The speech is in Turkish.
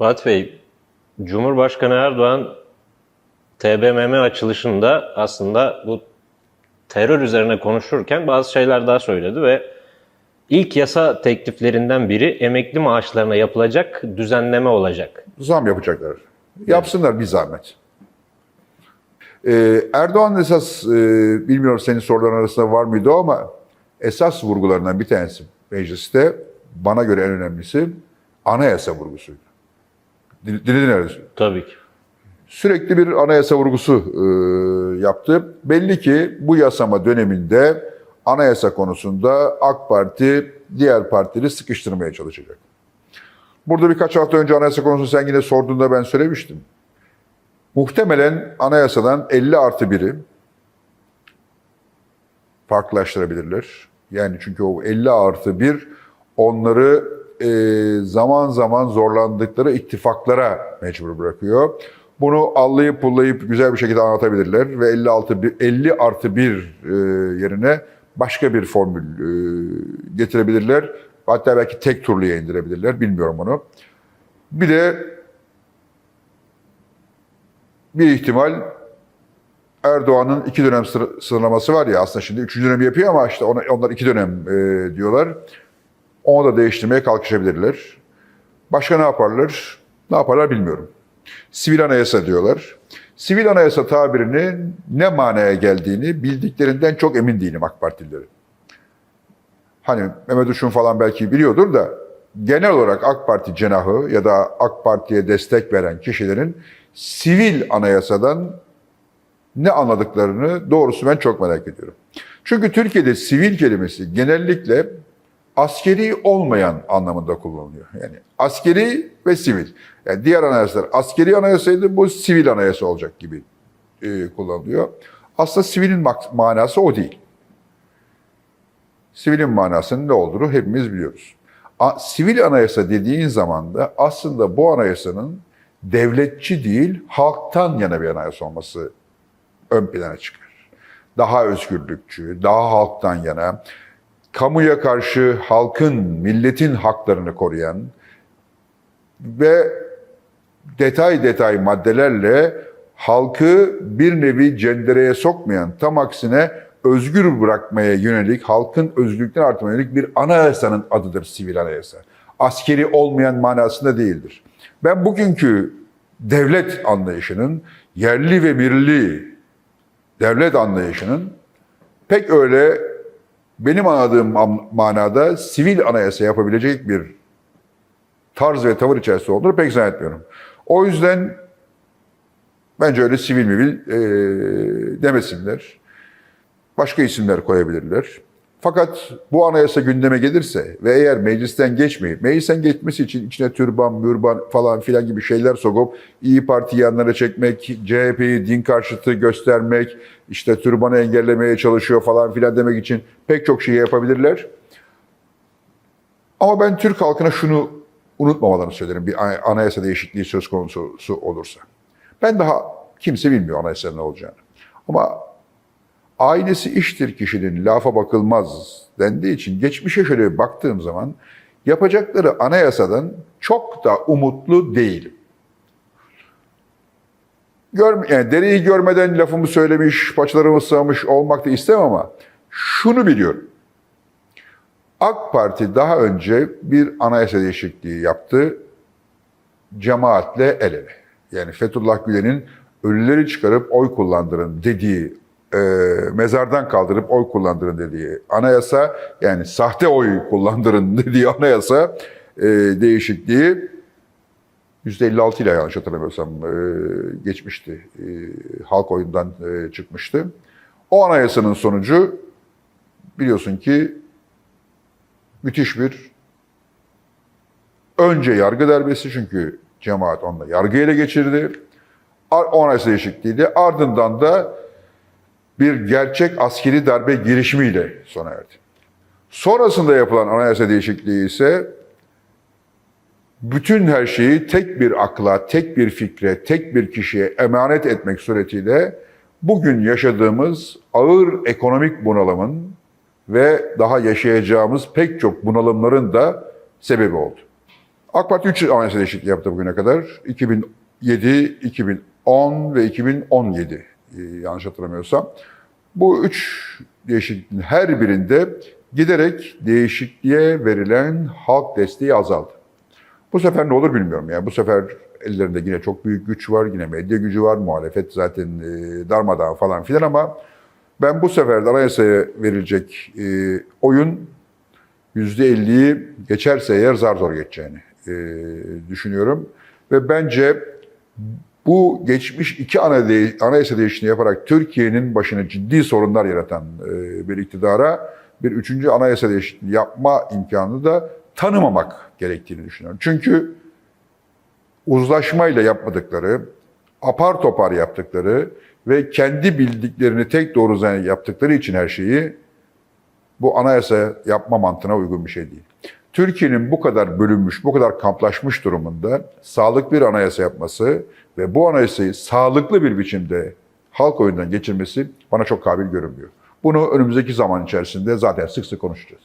Fatih Bey, Cumhurbaşkanı Erdoğan TBMM açılışında aslında bu terör üzerine konuşurken bazı şeyler daha söyledi ve ilk yasa tekliflerinden biri emekli maaşlarına yapılacak düzenleme olacak. Zam yapacaklar. Yapsınlar bir zahmet. Ee, Erdoğan esas, e, bilmiyorum senin soruların arasında var mıydı ama esas vurgularından bir tanesi mecliste bana göre en önemlisi anayasa vurgusuydu. Dil- Dinledin herhalde. Tabii ki. Sürekli bir anayasa vurgusu e, yaptı. Belli ki bu yasama döneminde anayasa konusunda AK Parti diğer partileri sıkıştırmaya çalışacak. Burada birkaç hafta önce anayasa konusunu sen yine sorduğunda ben söylemiştim. Muhtemelen anayasadan 50 artı 1'i farklılaştırabilirler. Yani çünkü o 50 artı 1 onları e, zaman zaman zorlandıkları ittifaklara mecbur bırakıyor. Bunu allayıp pullayıp güzel bir şekilde anlatabilirler ve 56 bir- 50 artı 1 e, yerine başka bir formül e, getirebilirler. Hatta belki tek turluya indirebilirler. Bilmiyorum onu. Bir de bir ihtimal Erdoğan'ın iki dönem sınırlaması var ya aslında şimdi üçüncü dönemi yapıyor ama işte ona, onlar iki dönem e, diyorlar. Onu da değiştirmeye kalkışabilirler. Başka ne yaparlar? Ne yaparlar bilmiyorum. Sivil anayasa diyorlar. Sivil anayasa tabirinin ne manaya geldiğini bildiklerinden çok emin değilim AK Partililerin. Hani Mehmet Uşun falan belki biliyordur da genel olarak AK Parti cenahı ya da AK Parti'ye destek veren kişilerin sivil anayasadan ne anladıklarını doğrusu ben çok merak ediyorum. Çünkü Türkiye'de sivil kelimesi genellikle askeri olmayan anlamında kullanılıyor. Yani askeri ve sivil. Yani diğer anayasalar askeri anayasaydı bu sivil anayasa olacak gibi e, kullanılıyor. Aslında sivilin manası o değil. Sivilin manasının ne olduğunu hepimiz biliyoruz. A, sivil anayasa dediğin zaman da aslında bu anayasanın devletçi değil, halktan yana bir anayasa olması ön plana çıkar. Daha özgürlükçü, daha halktan yana, kamuya karşı halkın, milletin haklarını koruyan ve detay detay maddelerle halkı bir nevi cendereye sokmayan, tam aksine özgür bırakmaya yönelik, halkın özgürlüklerini artırmaya yönelik bir anayasanın adıdır sivil anayasa. Askeri olmayan manasında değildir. Ben bugünkü devlet anlayışının, yerli ve milli devlet anlayışının pek öyle benim anladığım manada sivil anayasa yapabilecek bir tarz ve tavır içerisinde olduğunu pek zannetmiyorum. O yüzden bence öyle sivil mivil e, demesinler. Başka isimler koyabilirler. Fakat bu anayasa gündeme gelirse ve eğer meclisten geçmeyip, meclisten geçmesi için içine türban, mürban falan filan gibi şeyler sokup İyi Parti yanlara çekmek, CHP'yi din karşıtı göstermek, işte türbanı engellemeye çalışıyor falan filan demek için pek çok şey yapabilirler. Ama ben Türk halkına şunu unutmamalarını söylerim bir ana- anayasa değişikliği söz konusu olursa. Ben daha kimse bilmiyor anayasanın ne olacağını. Ama ailesi iştir kişinin lafa bakılmaz dendiği için geçmişe şöyle bir baktığım zaman yapacakları anayasadan çok da umutlu değilim. Gör, yani dereyi görmeden lafımı söylemiş, paçalarımı sığmış olmak da istemem ama şunu biliyorum. AK Parti daha önce bir anayasa değişikliği yaptı. Cemaatle el ele. Yani Fethullah Gülen'in ölüleri çıkarıp oy kullandırın dediği, e, mezardan kaldırıp oy kullandırın dediği anayasa, yani sahte oy kullandırın dediği anayasa e, değişikliği %56 ile yanlış hatırlamıyorsam e, geçmişti. E, halk oyundan e, çıkmıştı. O anayasanın sonucu biliyorsun ki müthiş bir önce yargı darbesi çünkü cemaat onunla yargı ele geçirdi. O anayasa değişikliğiyle ardından da bir gerçek askeri darbe girişimiyle sona erdi. Sonrasında yapılan anayasa değişikliği ise bütün her şeyi tek bir akla, tek bir fikre, tek bir kişiye emanet etmek suretiyle bugün yaşadığımız ağır ekonomik bunalımın ve daha yaşayacağımız pek çok bunalımların da sebebi oldu. AK Parti 3 anayasa değişikliği yaptı bugüne kadar. 2007, 2010 ve 2017 e, yanlış hatırlamıyorsam. Bu üç değişikliğin her birinde giderek değişikliğe verilen halk desteği azaldı. Bu sefer ne olur bilmiyorum. Yani bu sefer ellerinde yine çok büyük güç var, yine medya gücü var, muhalefet zaten e, darmadağın falan filan ama ben bu sefer de anayasaya verilecek e, oyun %50'yi geçerse eğer zar zor geçeceğini e, düşünüyorum. Ve bence bu geçmiş iki anayasa değişikliği yaparak Türkiye'nin başına ciddi sorunlar yaratan e, bir iktidara bir üçüncü anayasa değişikliği yapma imkanını da tanımamak gerektiğini düşünüyorum. Çünkü uzlaşmayla yapmadıkları, apar topar yaptıkları ve kendi bildiklerini tek doğru zannedip yaptıkları için her şeyi bu anayasa yapma mantığına uygun bir şey değil. Türkiye'nin bu kadar bölünmüş, bu kadar kamplaşmış durumunda sağlıklı bir anayasa yapması ve bu anayasayı sağlıklı bir biçimde halk oyundan geçirmesi bana çok kabil görünmüyor. Bunu önümüzdeki zaman içerisinde zaten sık sık konuşacağız.